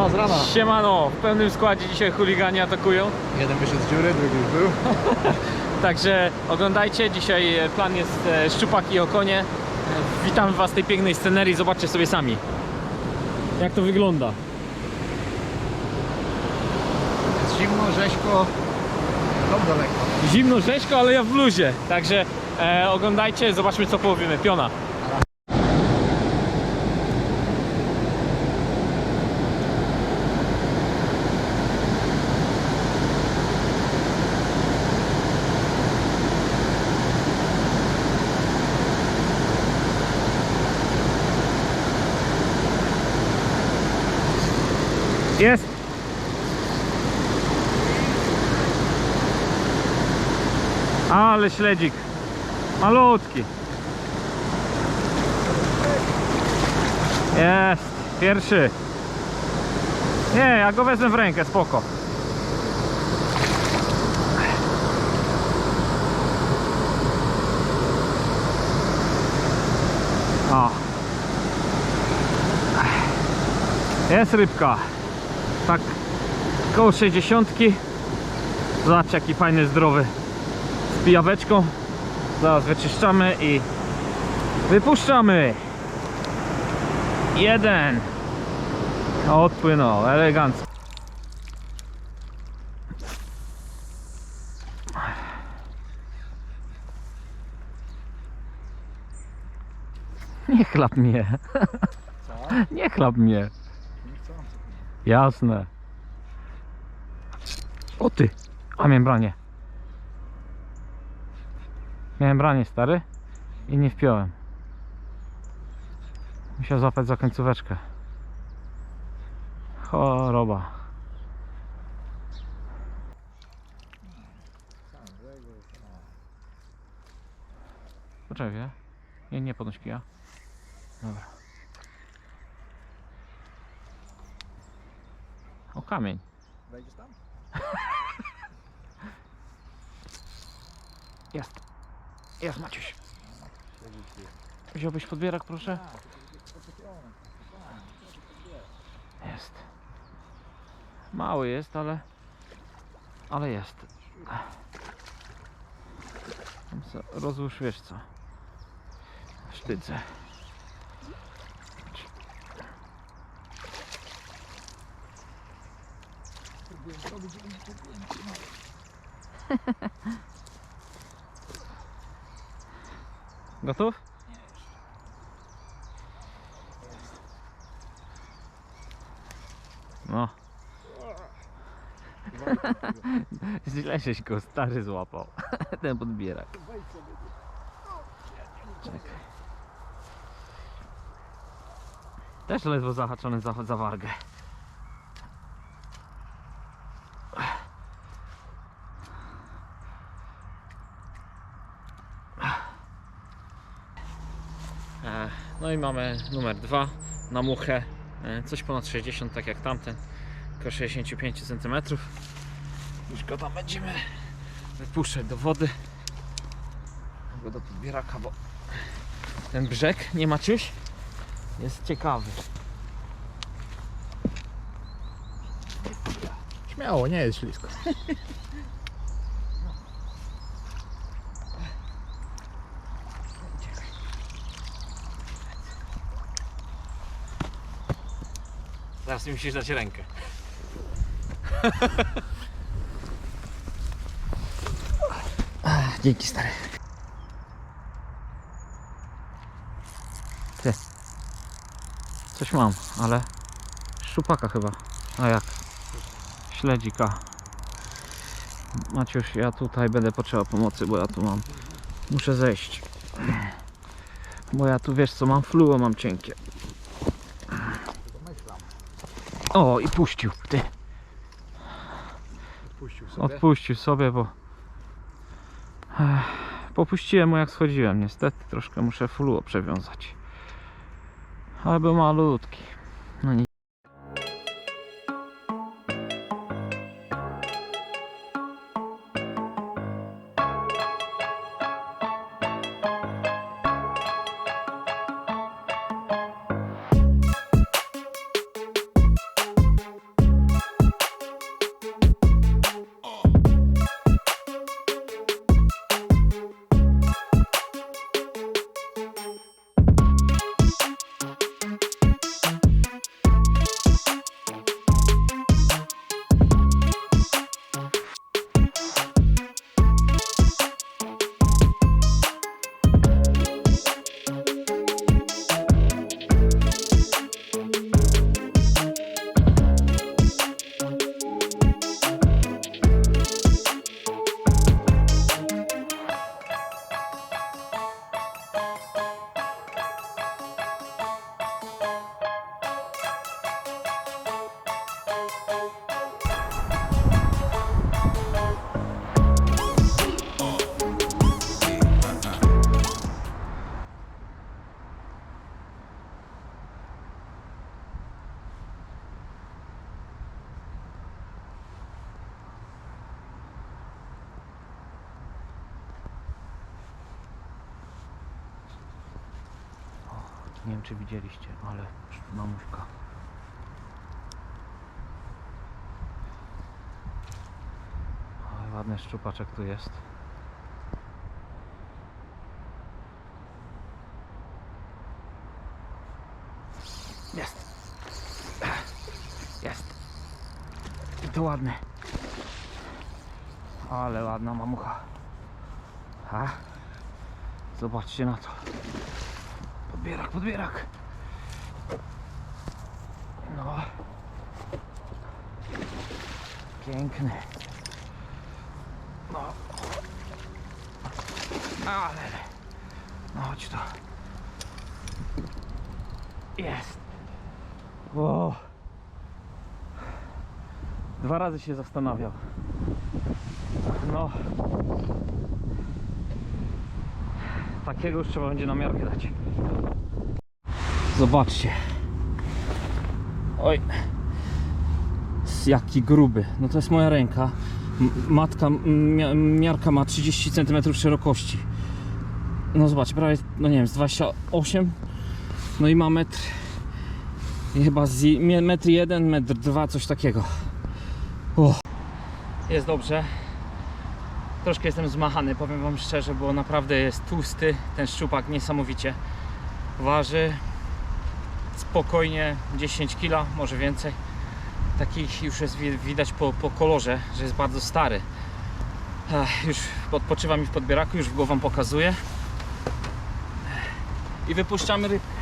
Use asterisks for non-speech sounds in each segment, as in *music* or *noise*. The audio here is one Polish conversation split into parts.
Siema z rana. Siemano, w pełnym składzie dzisiaj chuligani atakują. Jeden wyszedł z dziury, drugi już był. *laughs* Także oglądajcie, dzisiaj e, plan jest e, szczupaki i okonie. E, Witamy Was w tej pięknej scenerii, zobaczcie sobie sami. Jak to wygląda? Jest zimno, rzeźko. Dom daleko. Zimno, rzeźko, ale ja w bluzie. Także e, oglądajcie, zobaczmy co połowimy. Piona. Jest. Ale śledzik. Malutki. Jest. Pierwszy. Nie, ja go wezmę w rękę, spoko. O. Jest rybka. Tak koło 60. Zobaczcie jaki fajny, zdrowy z pijaweczką. Zaraz wyczyszczamy i wypuszczamy. Jeden. Odpłynął, elegancko. Nie chlap mnie. Co? *laughs* Nie chlap mnie. Jasne. O ty, a miałem branie. Miałem branie stary i nie wpiąłem. Musiał złapać za końcóweczkę. Choroba. Poczekaj. Nie, nie podnoś kija. Dobra. O kamień. Wejdziesz tam? *laughs* Jest. Jest Maciuś. Wziąłbyś podbierak proszę? Jest. Mały jest, ale... Ale jest. Rozłóż wiesz co. Sztyce. *laughs* Gotów? No. *laughs* Źle żeś go stary złapał. *laughs* Ten podbierak. Czekaj. Też ledwo zahaczony za, za wargę. No i mamy numer dwa na muchę. E, Coś ponad 60, tak jak tamten. Około 65 cm. Już go tam będziemy wypuszczać do wody. Go do podbieraka, bo ten brzeg, nie Maciuś? Jest ciekawy. Śmiało, nie jest ślisko. *laughs* Zaraz mi musisz dać rękę. Dzięki stary. Coś mam, ale szczupaka chyba. A jak? Śledzika. Maciuś, ja tutaj będę potrzebował pomocy, bo ja tu mam. Muszę zejść. Bo ja tu wiesz co, mam fluo, mam cienkie. O, i puścił, ty. Puścił sobie. Odpuścił sobie, bo Ech, popuściłem mu jak schodziłem. Niestety troszkę muszę fluo przewiązać. Ale był malutki. Nie wiem czy widzieliście, ale mamuszka. Ale ładny szczupaczek tu jest. Jest. Jest. I to ładny. Ale ładna mamucha. A? Zobaczcie na to. Podbierak, podbierak. No. Piękny. No. Ale. No chodź tu. Jest. O. Dwa razy się zastanawiał. No. Takiego już trzeba będzie na miarkę dać. Zobaczcie. Oj. Jaki gruby. No to jest moja ręka. Matka, miarka ma 30 cm szerokości. No zobaczcie, prawie, no nie wiem, z 28. No i ma metr. I chyba z metr jeden, metr dwa, coś takiego. O. Jest dobrze. Troszkę jestem zmachany, powiem wam szczerze, bo naprawdę jest tłusty. Ten szczupak niesamowicie waży spokojnie 10 kg, może więcej. Takich już jest wi- widać po, po kolorze, że jest bardzo stary. Ech, już odpoczywa mi w podbieraku, już go wam pokazuję. I wypuszczamy rybkę.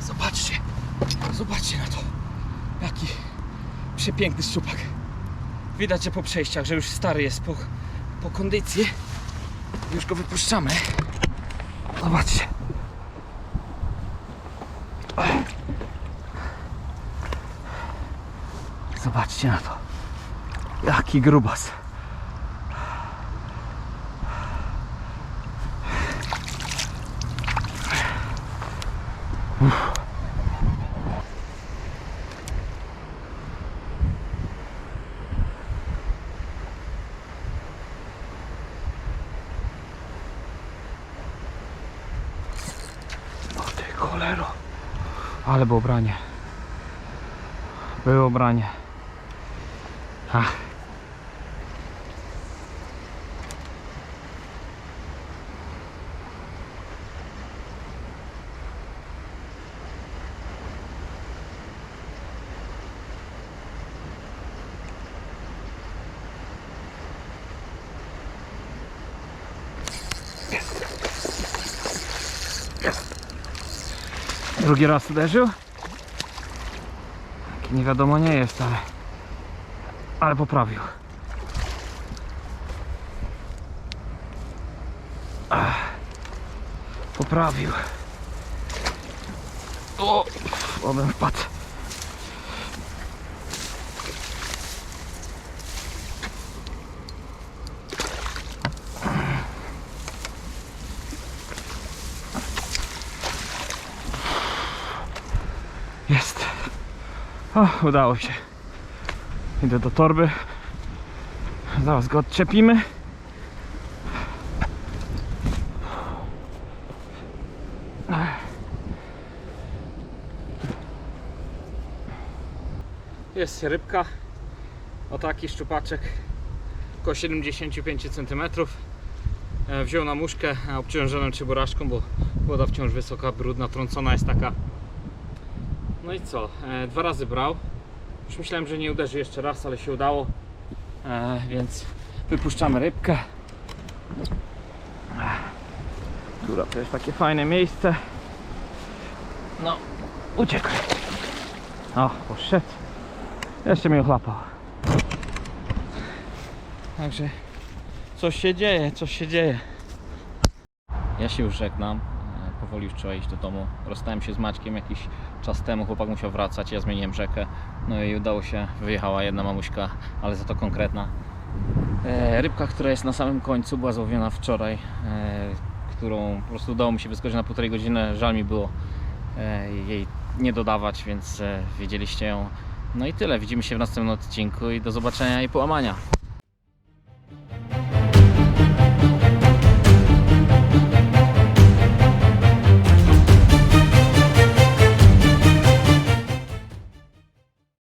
Zobaczcie, zobaczcie na to. Jaki przepiękny szczupak. Widać, że po przejściach, że już stary jest po, po kondycji. Już go wypuszczamy. Zobaczcie. Zobaczcie na to. Jaki grubas. Cholero. Ale było branie. Było branie. Ach. Drugi raz uderzył. Nie wiadomo nie jest, ale ale poprawił. Poprawił. O, obym wpadł. Jest. O, udało się. Idę do torby. Zaraz go odczepimy. Jest rybka. O taki szczupaczek. Około 75 cm. E, Wziął na muszkę e, obciążoną czебuraczką, bo woda wciąż wysoka, brudna, trącona jest taka. No i co? E, Dwa razy brał. Już myślałem, że nie uderzy jeszcze raz, ale się udało. E, więc wypuszczamy rybkę. Góra to jest takie fajne miejsce. No, uciekaj. O, poszedł. Jeszcze mnie ochlapał. Także coś się dzieje, coś się dzieje. Ja się już żegnam. E, Powoli już trzeba iść do domu. Rozstałem się z Maćkiem jakiś czas temu. Chłopak musiał wracać. Ja zmieniłem rzekę. No i udało się. Wyjechała jedna mamuśka, ale za to konkretna. E, rybka, która jest na samym końcu, była złowiona wczoraj. E, którą po prostu udało mi się wyskoczyć na półtorej godziny. Żal mi było e, jej nie dodawać, więc e, wiedzieliście ją. No i tyle. Widzimy się w następnym odcinku i do zobaczenia i połamania.